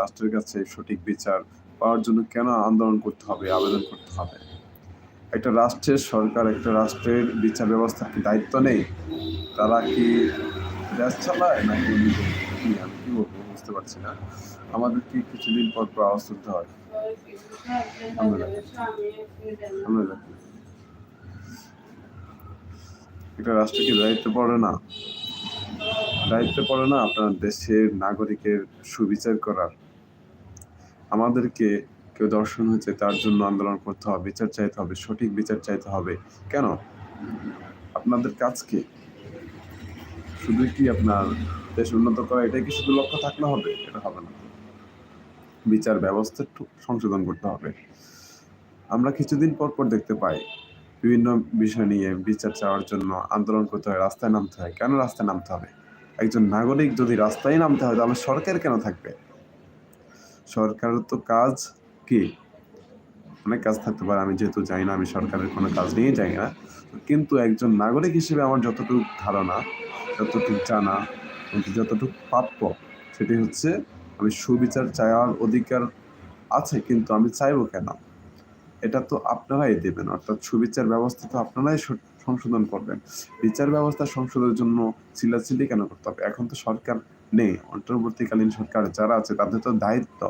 রাষ্ট্রের কাছে সঠিক বিচার পাওয়ার জন্য কেন আন্দোলন করতে হবে, আবেদন করতে হবে? একটা রাষ্ট্রের সরকার, একটা রাষ্ট্রের বিচার ব্যবস্থার কি দায়িত্ব নেই? তারা কি দেশ চালায় নাকি কি, আমি কি বলব? বুঝতে পারছি না। আমাদের কি কিছুদিন পর পর আওয়াজ তুলতে হয়। একটা রাষ্ট্র কি দায়িত্ব পড়ে না? দায়িত্ব পড়ে না আপনার দেশের নাগরিকের সুবিচার করার। আমাদেরকে কেউ দর্শন হয়েছে, তার জন্য আন্দোলন করতে হবে, বিচার চাইতে হবে, সঠিক বিচার চাইতে হবে। কেন? আপনাদের কাজকে শুধু কি আপনার দেশ উন্নত করা, এটাই কি শুধু লক্ষ্য থাকলে হবে? এটা হবে না। বিচার ব্যবস্থা সংশোধন করতে হবে। আমরা কিছুদিন পর পর দেখতে পাই, বিভিন্ন বিষয় নিয়ে বিচার চাওয়ার জন্য আন্দোলন করতে হয়, রাস্তায় নামতে হয়। কেন রাস্তায় নামতে হবে? একজন নাগরিক যদি রাস্তায় নামতে হয়, তাহলে সরকার কেন থাকবে? সরকারের তো কাজ কি? অনেক কাজ থাকতে পারে, আমি যেহেতু জানি না, আমি সরকারের কোনো কাজ নিয়ে যাই না। কিন্তু একজন নাগরিক হিসেবে আমার যতটুকু ধারণা, যতটুকু জানা যতটুকু প্রাপ্য, সেটি হচ্ছে আমি সুবিচার চাওয়ার অধিকার আছে, কিন্তু আমি চাইব কেন? এটা তো আপনারাই দেবেন, অর্থাৎ সুবিচার ব্যবস্থা তো আপনারাই সংশোধন করবেন। বিচার ব্যবস্থা সংশোধনের জন্য চিল্লাচিল্লি কেন করতে হবে? এখন তো সরকার নেই। অন্তর্বর্তীকালীন সরকার যারা আছে তাদের তো দায়িত্ব।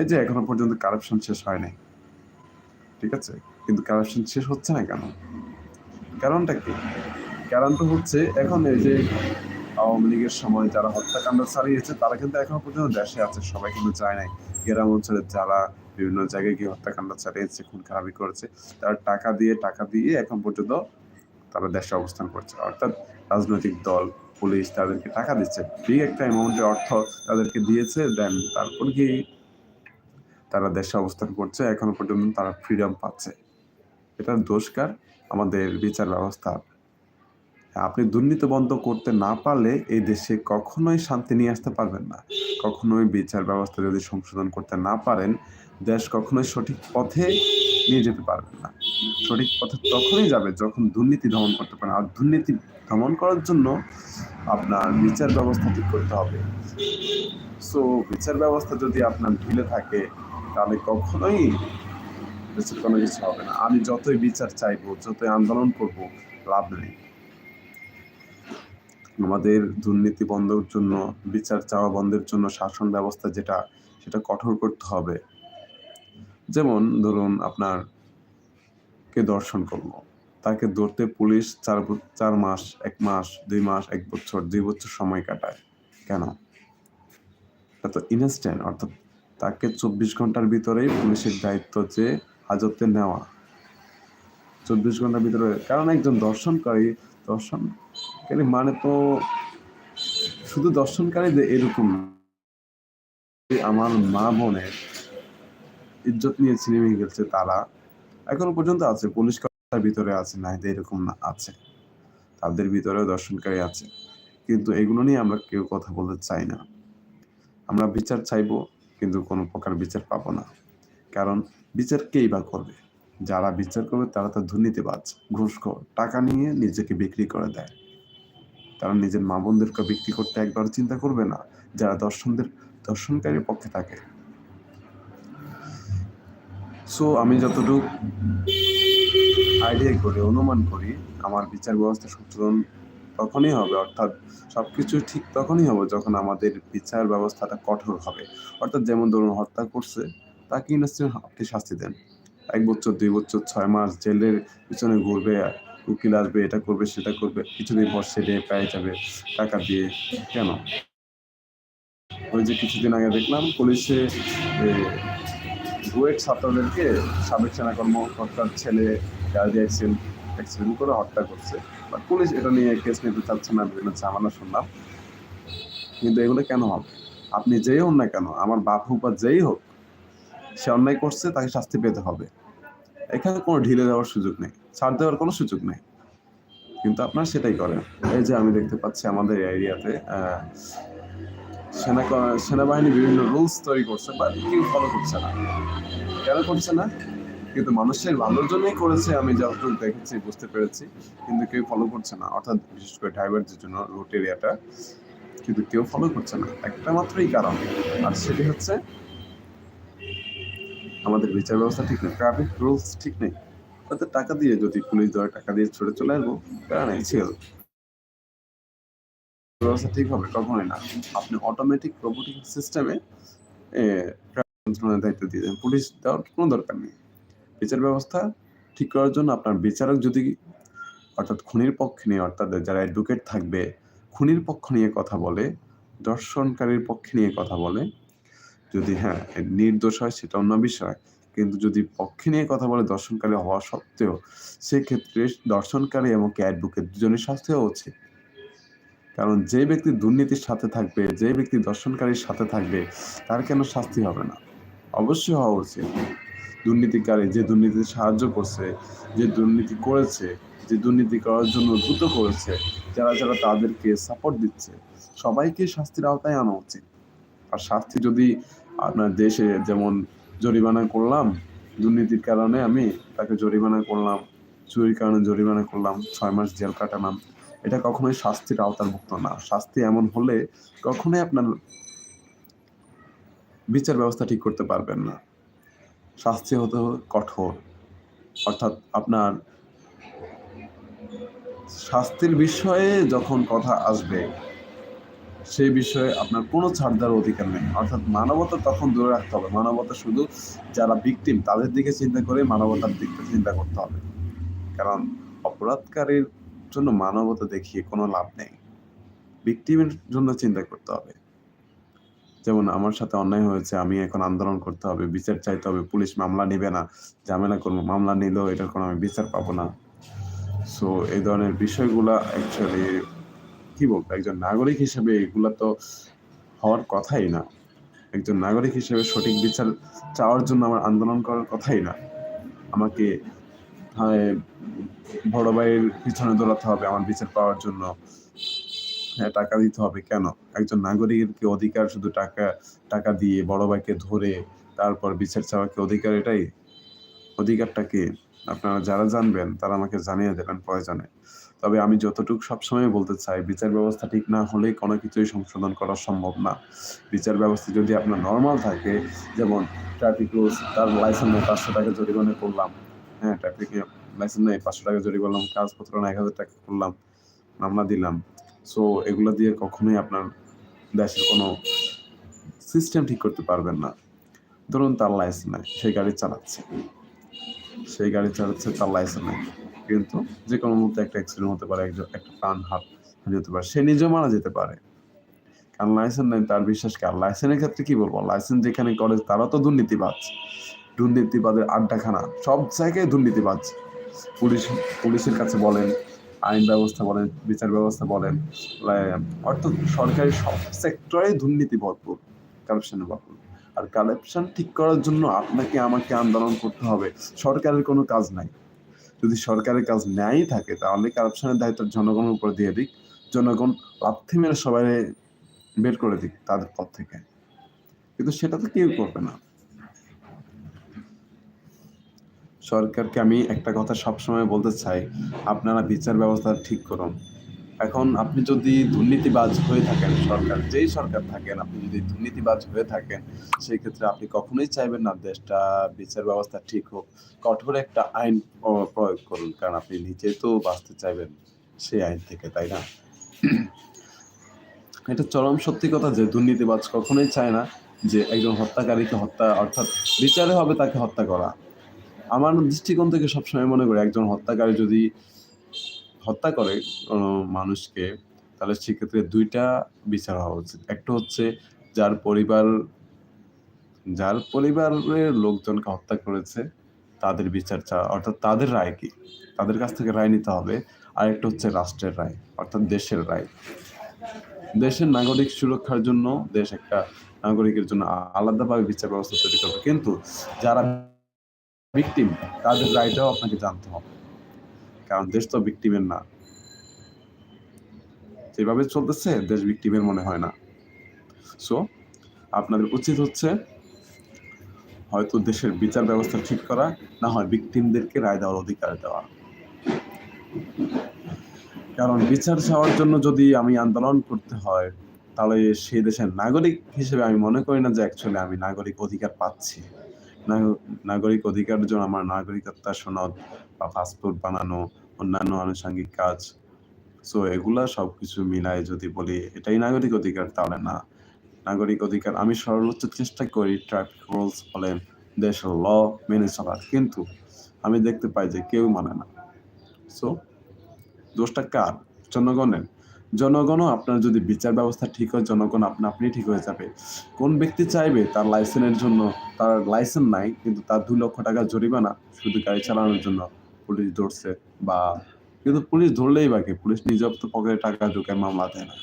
এই যে এখনও পর্যন্ত কারাপশন শেষ হয় নাই ঠিক আছে? কিন্তু কারাপশন শেষ হচ্ছে না কেন? কারণটা কি? কারণটা হচ্ছে এখন এই যে আওয়ামী লীগের সময় যারা হত্যাকাণ্ড চালিয়েছে, তারা কিন্তু এখনও পর্যন্ত দেশে আছে। সবাই কিন্তু যায় নাই। গ্রাম অঞ্চলে যারা বিভিন্ন জায়গায় গিয়ে হত্যাকাণ্ড চালিয়েছে, খুন খারাপি করেছে, তারা টাকা দিয়ে টাকা দিয়ে এখন পর্যন্ত তারা দেশে অবস্থান করছে। অর্থাৎ রাজনৈতিক দল, পুলিশ তাদেরকে টাকা দিচ্ছে। বিগ একটা অ্যামাউন্টের অর্থ তাদেরকে দিয়েছে দেন তারপর কি তারা দেশে অবস্থান করছে, এখনও পর্যন্ত তারা ফ্রিডম পাচ্ছে। এটার দোষকার আমাদের বিচার ব্যবস্থা। আপনি দুর্নীতি বন্ধ করতে না পারলে এই দেশে কখনোই শান্তি নিয়ে আসতে পারবেন না। কখনোই বিচার ব্যবস্থা যদি সংশোধন করতে না পারেন, দেশ কখনোই সঠিক পথে নিয়ে যেতে পারবেন না। সঠিক পথে তখনই যাবে যখন দুর্নীতি দমন করতে পারেন। আর দুর্নীতি দমন করার জন্য আপনার বিচার ব্যবস্থা ঠিক করতে হবে। সো বিচার ব্যবস্থা যদি আপনার ঢিলে থাকে, তাহলে কখনোই দেশের কোনো কিছু হবে না। আমি যতই বিচার চাইব, যতই আন্দোলন করব, লাভ নেই। আমাদের দুর্নীতি বন্ধের জন্য, বিচার চাওয়া বন্ধের জন্য শাসন ব্যবস্থা যেটা, সেটা কঠোর করতে হবে। যেমন ধরুন আপনার কে দর্শন করল, তাকে ধরতে পুলিশ চার চার মাস, এক মাস, দুই মাস, এক বছর, দুই বছর সময় কাটায়। কেন? এটা তো ইনস্ট্যান্ট অর্থাৎ তাকে চব্বিশ ঘণ্টার ভিতরেই পুলিশের দায়িত্ব যে হাজতে নেওয়া। চব্বিশ ঘণ্টার ভিতরে, কারণ একজন দর্শনকারী দর্শনকারী মানে তো শুধু দর্শনকারী যে এরকম আমার মা বোনের ইজ্জত নিয়ে সিনেমে গেছে তারা। এখনও পর্যন্ত আছে, পুলিশ ভিতরে আছে? না এরকম না, আছে। তাদের ভিতরেও দর্শনকারী আছে। কিন্তু এগুলো নিয়ে আমরা কেউ কথা বলতে চাই না। আমরা বিচার চাইব, কিন্তু কোনো প্রকার বিচার পাবো না। কারণ বিচার কেই বা করবে? যারা বিচার করবে, তারা তো দুর্নীতিবাজ, ঘুষখোর। টাকা নিয়ে নিজেকে বিক্রি করে দেয়। তারা নিজের মা বোনদেরকে বিক্রি করতে একবার চিন্তা করবে না। যারা দর্শনদের, দর্শনকারীর পক্ষে থাকে সো আমি যতটুকু আইডিয়া করি, অনুমান করি, আমার বিচার ব্যবস্থা সংশোধন তখনই হবে, অর্থাৎ সবকিছু ঠিক তখনই হবে যখন আমাদের বিচার ব্যবস্থাটা কঠোর হবে। অর্থাৎ যেমন ধরুন হত্যা করছে, তাকে ইনস্ট্যান্ট আপনি শাস্তি দেন। এক বছর, দুই বছর, ছয় মাস জেলের পিছনে ঘুরবে, উকিল আসবে, এটা করবে, সেটা করবে, কিছুদিন পর সে রেপ পেয়ে যাবে টাকা দিয়ে, কেন? ওই যে কিছুদিন আগে দেখলাম পুলিশে বুয়েট ছাত্রদেরকে সাবেক সেনা কর্মকর্তার ছেলে গাড়ি অ্যাক্সিডেন্ট অ্যাক্সিডেন্ট করে হত্যা করছে। বাট পুলিশ এটা নিয়ে কেস নিতে চাচ্ছে না, বিভিন্ন ঝামেলা শুনলাম। কিন্তু এগুলো কেন হবে? আপনি যেই হন না কেন, আমার বাপ হোক বা যেই হোক, সে অন্যায় করছে, তাকে শাস্তি পেতে হবে। এখানে কোনো ঢিলে দেওয়ার সুযোগ নেই, ছাড় দেওয়ার কোনো সুযোগ নেই। কিন্তু আপনারা সেটাই করেন। এই যে আমি দেখতে পাচ্ছি আমাদের এরিয়াতে সেনা সেনাবাহিনী বিভিন্ন রুলস তৈরি করছে বাট কেউ ফলো করছে না। কেন করছে না? কিন্তু মানুষের ভালোর জন্যই করেছে, আমি যতটুকু দেখেছি, বুঝতে পেরেছি, কিন্তু কেউ ফলো করছে না। অর্থাৎ বিশেষ করে ড্রাইভারদের জন্য রুট এরিয়াটা কিন্তু কেউ ফলো করছে না। একটা মাত্রই কারণ, আর সেটি হচ্ছে আমাদের বিচার ব্যবস্থা ঠিক নেই ট্রাফিক রুলস ঠিক নেই। হয়তো টাকা দিয়ে যদি পুলিশ ধরে টাকা দিয়ে ছুটে চলে আসব প্যারা নেই ছিল। ব্যবস্থা ঠিক হবে কখনোই না। আপনি অটোমেটিক রোবোটিক সিস্টেমে দায়িত্ব দিয়ে দেন। পুলিশ দেওয়ার কোনো দরকার নেই। বিচার ব্যবস্থা ঠিক করার জন্য আপনার বিচারক যদি অর্থাৎ খুনির পক্ষে নিয়ে, অর্থাৎ যারা অ্যাডভোকেট থাকবে, খুনির পক্ষ নিয়ে কথা বলে, দর্শনকারীর পক্ষে নিয়ে কথা বলে, যদি হ্যাঁ নির্দোষ হয় সেটা অন্য বিষয়। কিন্তু যদি পক্ষে নিয়ে কথা বলে দর্শনকারী হওয়া সত্ত্বেও, সেক্ষেত্রে দর্শনকারী এবং অ্যাডভোকেট দুজনের হওয়া উচিত। কারণ যে ব্যক্তি দুর্নীতির সাথে থাকবে, যে ব্যক্তি দর্শনকারীর সাথে থাকবে, তার কেন শাস্তি হবে না? অবশ্যই হওয়া উচিত। দুর্নীতিকারী যে দুর্নীতিতে সাহায্য করছে, যে দুর্নীতি করেছে, যে দুর্নীতি করার জন্য দ্রুত করেছে, যারা যারা তাদেরকে সাপোর্ট দিচ্ছে, সবাইকে শাস্তির আওতায় আনা উচিত। আর শাস্তি যদি আপনার দেশে যেমন জরিমানা করলাম, দুর্নীতির কারণে আমি তাকে জরিমানা করলাম, চুরির কারণে জরিমানা করলাম, ছয় মাস জেল কাটালাম এটা কখনোই শাস্তির আওতাভুক্ত না। শাস্তি এমন হলে কখনোই আপনার বিচার ব্যবস্থা ঠিক করতে পারবেন না। শাস্তি হতে কঠোর। অর্থাৎ আপনার শাস্তির বিষয়ে যখন কথা আসবে, সেই বিষয়ে আপনার কোনো ছাড় দেওয়ার অধিকার নেই। অর্থাৎ মানবতা তখন দূরে রাখতে হবে। মানবতা শুধু যারা ভিকটিম তাদের দিকে চিন্তা করে মানবতার দিকটা চিন্তা করতে হবে। কারণ অপরাধকারীর জন্য মানবতা দেখিয়ে কোনো লাভ নেই। ভিকটিমের জন্য চিন্তা করতে হবে। যেমন আমার সাথে অন্যায় হয়েছে, আমি এখন আন্দোলন করতে হবে, বিচার চাইতে হবে, পুলিশ মামলা নেবে না, ঝামেলা করব, মামলা নিলেও এটার কোনো আমি বিচার পাবো না। সো এই ধরনের বিষয়গুলা অ্যাকচুয়ালি কি বলব, একজন নাগরিক হিসেবে এগুলা তো হওয়ার কথাই না। একজন নাগরিক হিসেবে সঠিক বিচার চাওয়ার জন্য আমার আন্দোলন করার কথাই না। আমাকে বড় ভাইয়ের পিছনে দৌড়াতে হবে, আমার বিচার পাওয়ার জন্য। হ্যাঁ টাকা দিতে হবে কেন? একজন নাগরিকের অধিকার শুধু টাকা টাকা দিয়ে বড় ভাইকে ধরে তারপর বিচার চাওয়া কি অধিকার এটাই? অধিকারটা কি? আপনারা যারা জানবেন, তারা আমাকে জানিয়ে দেবেন প্রয়োজনে। তবে আমি যতটুকু সবসময় বলতে চাই, বিচার ব্যবস্থা ঠিক না হলে কোনো কিছুই সংশোধন করা সম্ভব না। বিচার ব্যবস্থা যদি আপনার নর্মাল থাকে, যেমন ট্রাফিক রুলস তার লাইসেন্স পাঁচশো টাকা জরিমানা করলাম। হ্যাঁ ট্রাফিকে লাইসেন্স নেই, পাঁচশো টাকা জরিমানা করলাম, কাগজপত্র না, এক হাজার টাকা করলাম, মামলা দিলাম। সো এগুলো দিয়ে কখনোই আপনার দেশের কোনো সিস্টেম ঠিক করতে পারবেন না। ধরুন তার লাইসেন্স নাই সেই গাড়ি চালাচ্ছে। সেই গাড়ি চালাচ্ছে, তার লাইসেন্স নাই। কিন্তু যে কোনো মুহূর্তে একটা অ্যাক্সিডেন্ট হতে পারে, একজন, একটা প্রাণ হাত যেতে পারে, সে নিজেও মারা যেতে পারে। কারণ লাইসেন্স নেই, তার বিশ্বাস কি আর লাইসেন্সের ক্ষেত্রে কি বলব? লাইসেন্স যেখানে করে, তারা তো দুর্নীতিবাজ। দুর্নীতিবাদের আড্ডাখানা, সব জায়গায় দুর্নীতিবাজ। পুলিশ, পুলিশের কাছে বলেন, আইন ব্যবস্থা বলেন, বিচার ব্যবস্থা বলেন অর্থাৎ সরকারি সব সেক্টরে দুর্নীতি ভরপুর কারাপশনে ভরপুর। আর কারাপশন ঠিক করার জন্য আপনাকে আমাকে আন্দোলন করতে হবে। সরকারের কোনো কাজ নাই। যদি সরকারের কাজ ন্যায় থাকে, তাহলে কারাপশনের দায়িত্ব জনগণের উপর দিয়ে দিক। জনগণ লাথি মেরে সবাই বের করে দিক তাদের পথ থেকে। কিন্তু সেটা তো কেউ করবে না। সরকারকে আমি একটা কথা সবসময় বলতে চাই, আপনারা বিচার ব্যবস্থা ঠিক করুন। এখন আপনি যদি দুর্নীতিবাজ হয়ে থাকেন, সরকার, যেই সরকার থাকেন, আপনি যদি দুর্নীতিবাজ হয়ে থাকেন, সেই ক্ষেত্রে আপনি কখনোই চাইবেন না দেশটা বিচার ব্যবস্থা ঠিক হোক। কঠোর একটা আইন প্রয়োগ করুন, কারণ আপনি নিজে তো বাঁচতে চাইবেন সেই আইন থেকে, তাই না? এটা চরম সত্যি কথা যে দুর্নীতিবাজ কখনোই চায় না যে একজন হত্যাকারীকে হত্যা, অর্থাৎ বিচারে হবে তাকে হত্যা করা। আমার দৃষ্টিকোণ থেকে সবসময় মনে করি একজন হত্যাকারী যদি হত্যা করে কোনো মানুষকে, তাহলে সেক্ষেত্রে দুইটা বিচার হওয়া উচিত। একটা হচ্ছে যার পরিবার, যার পরিবারের লোকজনকে হত্যা করেছে, তাদের বিচার চাওয়া, অর্থাৎ তাদের রায় কি? তাদের কাছ থেকে রায় নিতে হবে। আর একটা হচ্ছে রাষ্ট্রের রায়, অর্থাৎ দেশের রায়। দেশের নাগরিক সুরক্ষার জন্য দেশ একটা নাগরিকের জন্য আলাদাভাবে বিচার ব্যবস্থা তৈরি করবে। কিন্তু যারা ভিকটিম তাদের রায়টাও আপনাকে জানতে হবে। কারণ দেশ তো ভিকটিমের না। যেভাবে চলতেছে, দেশ ভিকটিমের মনে হয় না। সো আপনাদের উচিত হচ্ছে হয়তো দেশের বিচার ব্যবস্থা ঠিক করা, না হয় ভিকটিমদেরকে রায় দেওয়ার অধিকার দেওয়া। কারণ বিচার চাওয়ার জন্য যদি আমি আন্দোলন করতে হয়, তাহলে সেই দেশের নাগরিক হিসেবে আমি মনে করি না যে অ্যাকচুয়ালি আমি নাগরিক অধিকার পাচ্ছি। নাগরিক অধিকারের জন্য আমার নাগরিকত্ব, সনদ বা পাসপোর্ট বানানো, অন্যান্য আনুষঙ্গিক কাজ। সো এগুলা সবকিছু মিলায় যদি বলি, এটাই নাগরিক অধিকার তাহলে না। নাগরিক অধিকার, আমি সর্বোচ্চ চেষ্টা করি ট্রাফিক রুলস বলেন, দেশের ল মেনে চলার। কিন্তু আমি দেখতে পাই যে কেউ মানে না। সো দোষটা কার? জনগণের। জনগণও আপনার যদি বিচার ব্যবস্থা ঠিক হয়, জনগণ আপনা আপনি ঠিক হয়ে যাবে। কোন ব্যক্তি চাইবে তার লাইসেন্সের জন্য, তার লাইসেন্স নাই, কিন্তু তার দু লক্ষ টাকা জরিমানা শুধু গাড়ি চালানোর জন্য পুলিশ ধরছে বা কিন্তু পুলিশ ধরলেই বাকি পুলিশ নিজের তো পকেটে টাকা ঢুকে মামলা দেয় না।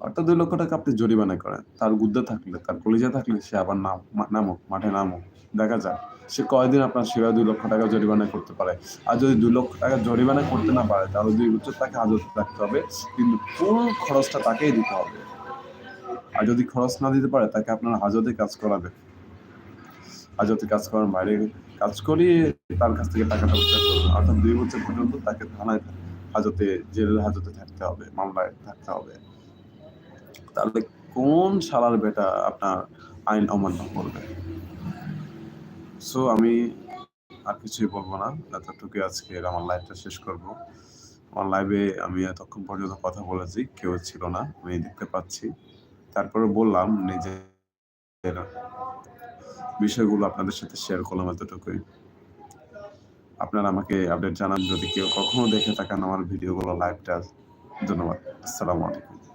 অর্থাৎ দুই লক্ষ টাকা আপনি জরিমানা করেন। তার গুদ্দে থাকলে, তার কলিজা থাকলে সে আবার নাম, নামুক, মাঠে নামুক। দেখা যাক। সে কয়দিন আপনার সেবা দুই লক্ষ টাকা জরিমানা করতে পারে? আর যদি দুই লক্ষ টাকা জরিমানা করতে না পারে, তাহলে দুই বছর তাকে হাজতে রাখতে হবে। কিন্তু পুরো খরচটা তাকেই দিতে হবে। আর যদি খরচ না দিতে পারে, তাকে আপনার হাজতে কাজ করাবে। হাজতে কাজ করার বাইরে কাজ করিয়ে তার কাছ থেকে টাকাটা উদ্ধার করবে। অর্থাৎ দুই বছর পর্যন্ত তাকে থানায় হাজতে, জেলের হাজতে থাকতে হবে, মামলায় থাকতে হবে। তাহলে কোন শালার বেটা আপনার আইন অমান্য করবে? সো আমি আর কিছুই বলব না। এতটুকু আজকে আমার লাইভটা শেষ করব। আমার লাইভে আমি এতক্ষণ পর্যন্ত কথা বলেছি, কেউ ছিল না, আমি দেখতে পাচ্ছি। তারপরে বললাম নিজের বিষয়গুলো আপনাদের সাথে শেয়ার করলাম এতটুকুই। আপনারা আমাকে আপডেট জানান যদি কেউ কখনো দেখে থাকেন আমার ভিডিওগুলো লাইভটা ধন্যবাদ। আসসালামু আলাইকুম।